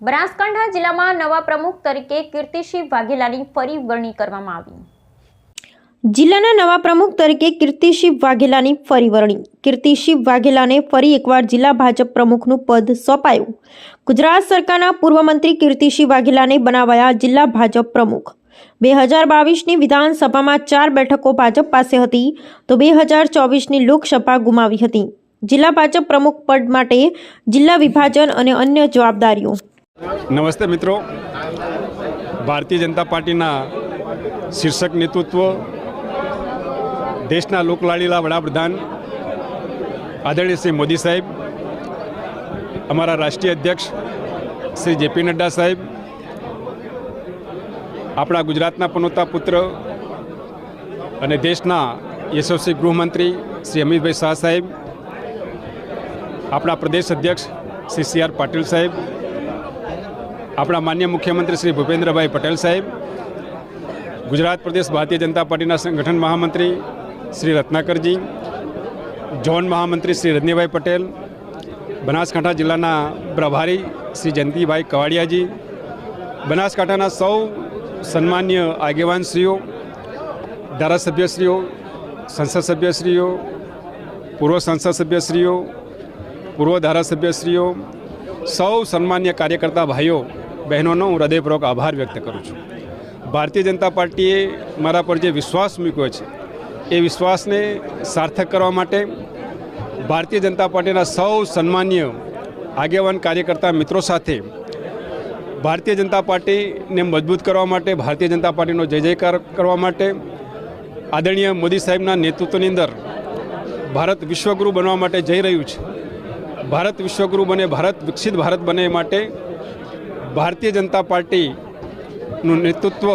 બનાસકાંઠા જિલ્લામાં નવા પ્રમુખ તરીકે કીર્તિસિંહ વાઘેલાની ફરી વરણી કરવામાં આવી. જિલ્લાના નવા પ્રમુખ તરીકે કીર્તિસિંહ વાઘેલાની ફરી વરણી. કીર્તિસિંહ વાઘેલાને ફરી એકવાર જિલ્લા ભાજપ પ્રમુખનું પદ સોંપાયું. ગુજરાત સરકારના પૂર્વ મંત્રી કીર્તિસિંહ વાઘેલાને બનાવાયા જિલ્લા ભાજપ પ્રમુખ. બે હજાર બાવીસની વિધાનસભામાં ચાર બેઠકો ભાજપ પાસે હતી તો બે હજાર ચોવીસની લોકસભા ગુમાવી હતી. જિલ્લા ભાજપ પ્રમુખ પદ માટે જિલ્લા વિભાજન અને અન્ય જવાબદારીઓ નમસ્તે મિત્રો. ભારતીય જનતા પાર્ટીના શીર્ષક નેતૃત્વ, દેશના લોકલાડીલા વડાપ્રધાન આદરણીય શ્રી મોદી સાહેબ, અમારા રાષ્ટ્રીય અધ્યક્ષ શ્રી જેપી નડ્ડા સાહેબ, આપણા ગુજરાતના પનોતા પુત્ર અને દેશના યશસ્વી ગૃહમંત્રી શ્રી અમિતભાઈ શાહ સાહેબ, આપણા પ્રદેશ અધ્યક્ષ શ્રી સી આર પાટીલ સાહેબ આપણા માન્ય મુખ્યમંત્રી શ્રી ભૂપેન્દ્રભાઈ પટેલ સાહેબ, ગુજરાત પ્રદેશ ભારતીય જનતા પાર્ટીના સંગઠન મહામંત્રી શ્રી રત્નાકરજી, ઝોન મહામંત્રી શ્રી રજનીભાઈ પટેલ, બનાસકાંઠા જિલ્લાના પ્રભારી શ્રી જયંતિભાઈ કવાડિયાજી, બનાસકાંઠાના સૌ સન્માન્ય આગેવાનશ્રીઓ, ધારાસભ્યશ્રીઓ, સંસદ સભ્યશ્રીઓ, પૂર્વ સંસદ સભ્યશ્રીઓ, પૂર્વ ધારાસભ્યશ્રીઓ, સૌ સન્માન્ય કાર્યકર્તા ભાઈઓ બહેનોનો હું હૃદયપૂર્વક આભાર વ્યક્ત કરું છું. ભારતીય જનતા પાર્ટીએ મારા પર જે વિશ્વાસ મૂક્યો છે, એ વિશ્વાસને સાર્થક કરવા માટે ભારતીય જનતા પાર્ટીના સૌ સન્માન્ય આગેવાન કાર્યકર્તા મિત્રો સાથે ભારતીય જનતા પાર્ટીને મજબૂત કરવા માટે, ભારતીય જનતા પાર્ટીનો જય જયકાર કરવા માટે આદરણીય મોદી સાહેબના નેતૃત્વની અંદર ભારત વિશ્વગુરુ બનવા માટે જઈ રહ્યું છે. ભારત વિશ્વગુરુ બને, ભારત વિકસિત ભારત બને માટે ભારતીય જનતા પાર્ટીનું નેતૃત્વ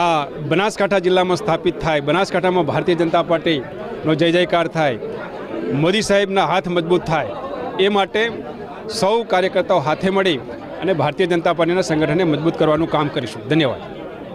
આ બનાસકાંઠા જિલ્લામાં સ્થાપિત થાય, બનાસકાંઠામાં ભારતીય જનતા પાર્ટીનો જય જયકાર થાય, મોદી સાહેબના હાથ મજબૂત થાય, એ માટે સૌ કાર્યકર્તાઓ હાથે મળી અને ભારતીય જનતા પાર્ટીના સંગઠનને મજબૂત કરવાનું કામ કરીશું. ધન્યવાદ.